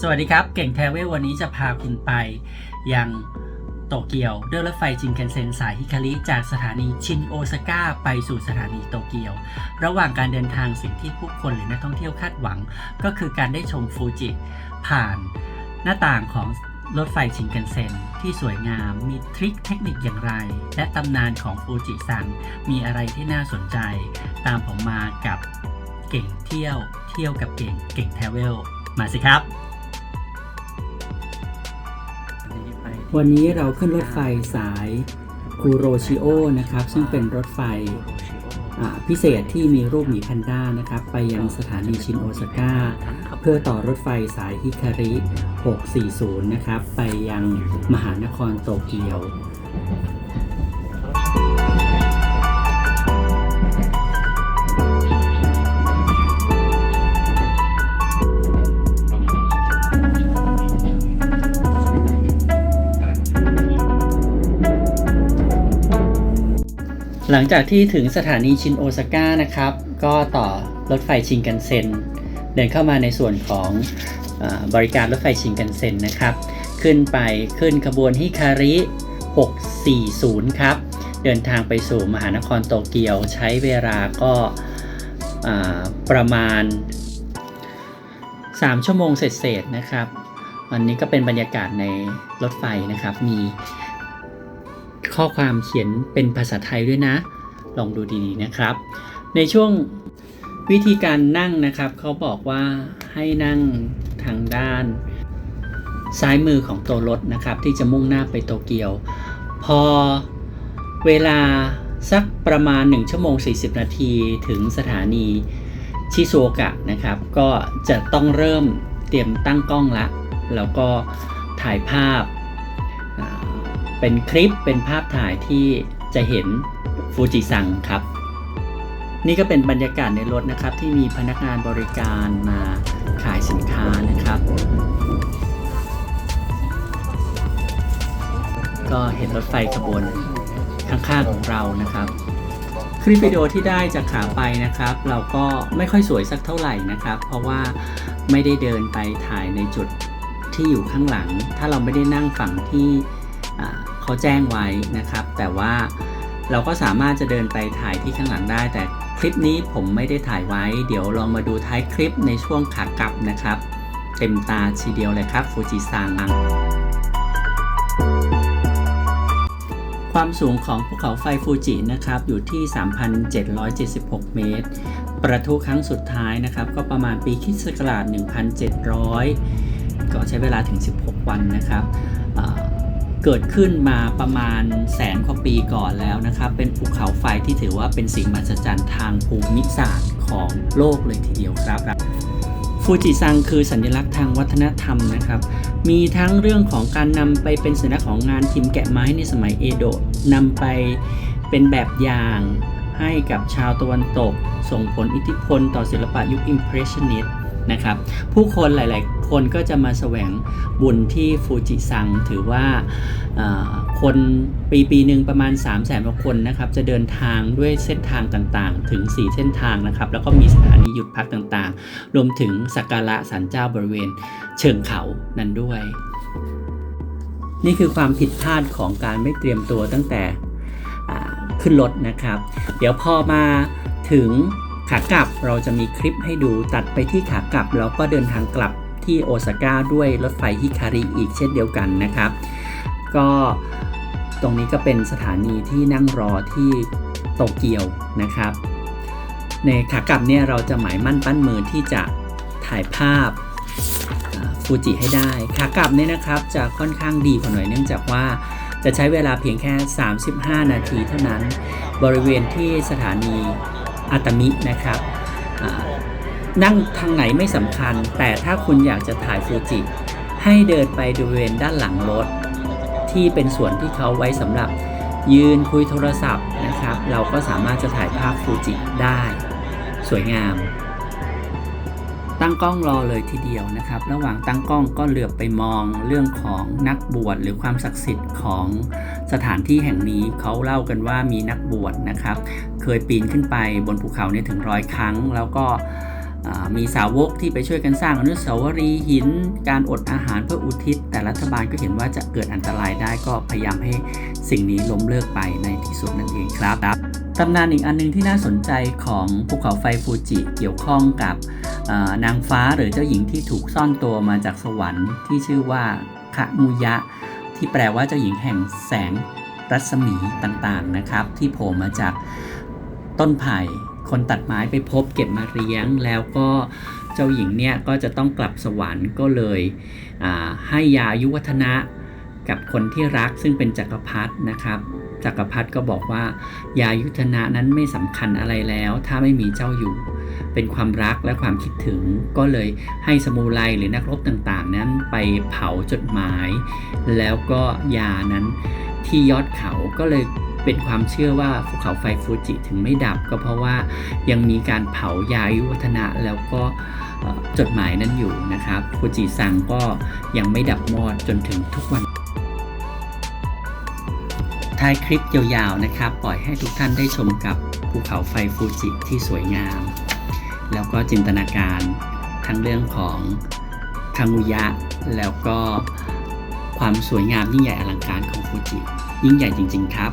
สวัสดีครับ เก่งแทเวลวันนี้จะพาคุณไปยังโตเกียวด้วยรถไฟจินคันเซ็นสายฮิคาริจากสถานีชินโอซาก้าไปสู่สถานีโตเกียว ระหว่างการเดินทางสิ่งที่ผู้คนหรือนักท่องเที่ยวคาดหวัง ก็คือการได้ชมฟูจิ ผ่านหน้าต่างของรถไฟชินคันเซ็นที่สวยงาม มีทริคเทคนิคอย่างไร และตำนานของฟูจิซังมีอะไรที่น่าสนใจ ตามผมมากับเก่งเที่ยว เที่ยวกับเก่งเก่งแทเวลมาสิครับ วันนี้เราขึ้นรถไฟสายคูโรชิโอนะครับ ซึ่งเป็นรถไฟพิเศษที่มีรูปหมีแพนด้านะครับ ไปยังสถานีชินโอซาก้า เพื่อต่อรถไฟสายฮิคาริ 640 นะครับ ไปยังมหานครโตเกียว หลังจากที่ถึงสถานีชินโอซาก้านะครับ ก็ต่อรถไฟชินกันเซ็น เดินเข้ามาในส่วนของอบริการรถไฟชินกันเซ็นนะครับ ขึ้นไปขึ้นขบวนฮิคาริ 640 ครับ เดินทางไปสู่มหานครโตเกียวใช้เวลาก็ประมาณ 3 ชั่วโมงเศษๆนะครับ วันนี้ก็เป็นบรรยากาศในรถไฟนะครับ มี ข้อความเขียนเป็นภาษาไทยด้วยนะ ลองดูดีๆนะครับ ในช่วงวิธีการนั่งนะครับ เขาบอกว่าให้นั่งทางด้าน ซ้ายมือของตัวรถนะครับ ที่จะมุ่งหน้าไปโตเกียว พอเวลาสักประมาณ 1 ชั่วโมง 40 นาทีถึงสถานีชิซูโอกะนะครับ ก็จะต้องเริ่มเตรียมตั้งกล้องละ แล้วก็ถ่ายภาพ เป็นคลิปเป็นภาพถ่ายที่จะเห็นฟูจิซังครับ นี่ก็เป็นบรรยากาศในรถนะครับ ที่มีพนักงานบริการมาขายสินค้านะครับ ก็เห็นรถไฟขบวนข้างๆของเรานะครับคลิปวิดีโอที่ได้จากขาไปนะครับ เราก็ไม่ค่อยสวยสักเท่าไหร่นะครับ เพราะว่าไม่ได้เดินไปถ่ายในจุดที่อยู่ข้างหลัง ถ้าเราไม่ได้นั่งฝั่งที่ เขาแจ้งไว้นะครับ แต่ว่าเราก็สามารถจะเดินไปถ่ายที่ข้างหลังได้ แต่คลิปนี้ผมไม่ได้ถ่ายไว้ เดี๋ยวลองมาดูท้ายคลิปในช่วงขากลับนะครับ เต็มตาทีเดียวเลยครับฟูจิซังความสูงของภูเขาไฟฟูจินะครับอยู่ที่ 3,776 เมตร ประทุครั้งสุดท้ายนะครับ ก็ประมาณปีคิศกราช 1,700 ก็ใช้เวลาถึง 16 วันนะครับ เกิดขึ้นมาประมาณแสนกว่าปีก่อนแล้วนะครับ เป็นภูเขาไฟที่ถือว่าเป็นสิ่งมหัศจรรย์ทางภูมิศาสตร์ของโลกเลยทีเดียวครับฟูจิซังคือสัญลักษณ์ทางวัฒนธรรมนะครับ มีทั้งเรื่องของการนำไปเป็นสัญลักษณ์ของงานพิมพ์แกะไม้ในสมัยเอโดะนำไปเป็นแบบอย่างให้กับชาวตะวันตก ส่งผลอิทธิพลต่อศิลปะยุคอิมเพรสชันนิสต์นะครับ ผู้คนหลาย ๆ คนก็จะมาแสวงบุญที่ฟูจิซัง ถือว่าคนปีปีหนึ่งประมาณ 3 0 0แสนกว่าคนนะครับ จะเดินทางด้วยเส้นทางต่างๆ ถึง 4 เส้นทางนะครับ แล้วก็มีสถานีหยุดพักต่างๆ รวมถึงสักการะสันเจ้าบริเวณเชิงเขานั้นด้วย นี่คือความผิดพลาดของการไม่เตรียมตัวตั้งแต่ขึ้นรถนะครับ เดี๋ยวพอมาถึงขากลับเราจะมีคลิปให้ดูตัดไปที่ขากลับแล้วก็เดินทางกลับ ที่โอซาก้าด้วยรถไฟฮิคาริอีกเช่นเดียวกันนะครับ ก็ตรงนี้ก็เป็นสถานีที่นั่งรอที่โตเกียวนะครับ ในขากลับเนี่ยเราจะหมายมั่นปั้นมือที่จะถ่ายภาพฟูจิให้ได้ขากลับเนี่ยนะครับจะค่อนข้างดีกว่าหน่อยเนื่องจากว่าจะใช้เวลาเพียงแค่ 35 นาทีเท่านั้น บริเวณที่สถานีอาตามินะครับ นั่งทางไหนไม่สำคัญ แต่ถ้าคุณอยากจะถ่ายฟูจิให้เดินไปบริเวณด้านหลังรถ ที่เป็นส่วนที่เขาไว้สำหรับยืนคุยโทรศัพท์นะครับ เราก็สามารถจะถ่ายภาพฟูจิได้ สวยงาม ตั้งกล้องรอเลยทีเดียวนะครับ ระหว่างตั้งกล้องก็เหลือบไปมองเรื่องของนักบวชหรือความศักดิ์สิทธิ์ของสถานที่แห่งนี้เขาเล่ากันว่ามีนักบวชนะครับ เคยปีนขึ้นไปบนภูเขาเนี่ยถึงร้อยครั้งแล้วก็ มีสาวกที่ไปช่วยกันสร้างอนุสาวรีย์หิน การอดอาหารเพื่ออุทิศ แต่รัฐบาลก็เห็นว่าจะเกิดอันตรายได้ก็พยายามให้สิ่งนี้ล้มเลิกไปในที่สุดนั่นเองครับตำนานอีกอันหนึงที่น่าสนใจของภูเขาไฟฟูจิเกี่ยวข้องกับนางฟ้าหรือเจ้าหญิงที่ถูกซ่อนตัวมาจากสวรรค์ที่ชื่อว่าคามุยะ ที่แปลว่าเจ้าหญิงแห่งแสงรัศมีต่างๆนะครับ ที่โผล่มาจากต้นไผ่ คนตัดไม้ไปพบเก็บมาเลี้ยง แล้วก็เจ้าหญิงเนี่ยก็จะต้องกลับสวรรค์ก็เลยให้ยายุวัฒนะกับคนที่รักซึ่งเป็นจักรพรรดินะครับ จักรพรรดิก็บอกว่ายายุวัฒนะนั้นไม่สำคัญอะไรแล้ว ถ้าไม่มีเจ้าอยู่ เป็นความรักและความคิดถึง ก็เลยให้สมูไรหรือนักรบต่างๆ นั้นไปเผาจดหมาย แล้วก็ยานั้นที่ยอดเขาก็เลย เป็นความเชื่อว่าภูเขาไฟฟูจิถึงไม่ดับ ก็เพราะว่ายังมีการเผายาอายุวัฒนะแล้วก็จดหมายนั้นอยู่นะครับฟูจิซังก็ยังไม่ดับมอดจนถึงทุกวันท้ายคลิปยาวๆนะครับ ปล่อยให้ทุกท่านได้ชมกับภูเขาไฟฟูจิที่สวยงาม แล้วก็จินตนาการทั้งเรื่องของคามุยะ แล้วก็ความสวยงามยิ่งใหญ่อลังการของฟูจิ ยิ่งใหญ่จริง ๆ ครับ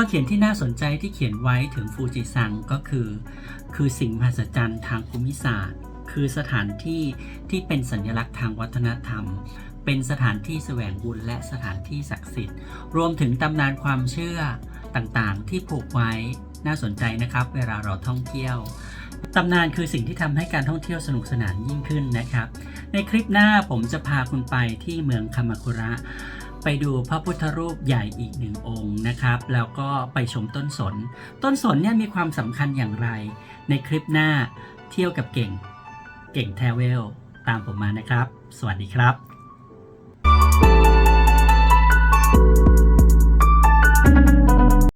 อเขียนที่น่าสนใจที่เขียนไว้ถึงฟูจิซังก็คือ คือสิ่งมหัศจรรย์ทางภูมิศาสตร์ คือสถานที่ที่เป็นสัญลักษณ์ทางวัฒนธรรม เป็นสถานที่แสวงบุญและสถานที่ศักดิ์สิทธิ์ รวมถึงตำนานความเชื่อต่างๆ ที่ผูกไว้น่าสนใจนะครับ เวลาเราท่องเที่ยวตำนานคือสิ่งที่ทำให้การท่องเที่ยวสนุกสนานยิ่งขึ้นนะครับ ในคลิปหน้าผมจะพาคุณไปที่เมืองคามาคุระ ไปดูพระพุทธรูปใหญ่อีกหนึ่งองค์นะครับ แล้วก็ไปชมต้นสน ต้นสนเนี่ยมีความสำคัญอย่างไร ในคลิปหน้าเที่ยวกับเก่ง เก่งแทเวล ตามผมมานะครับ สวัสดีครับ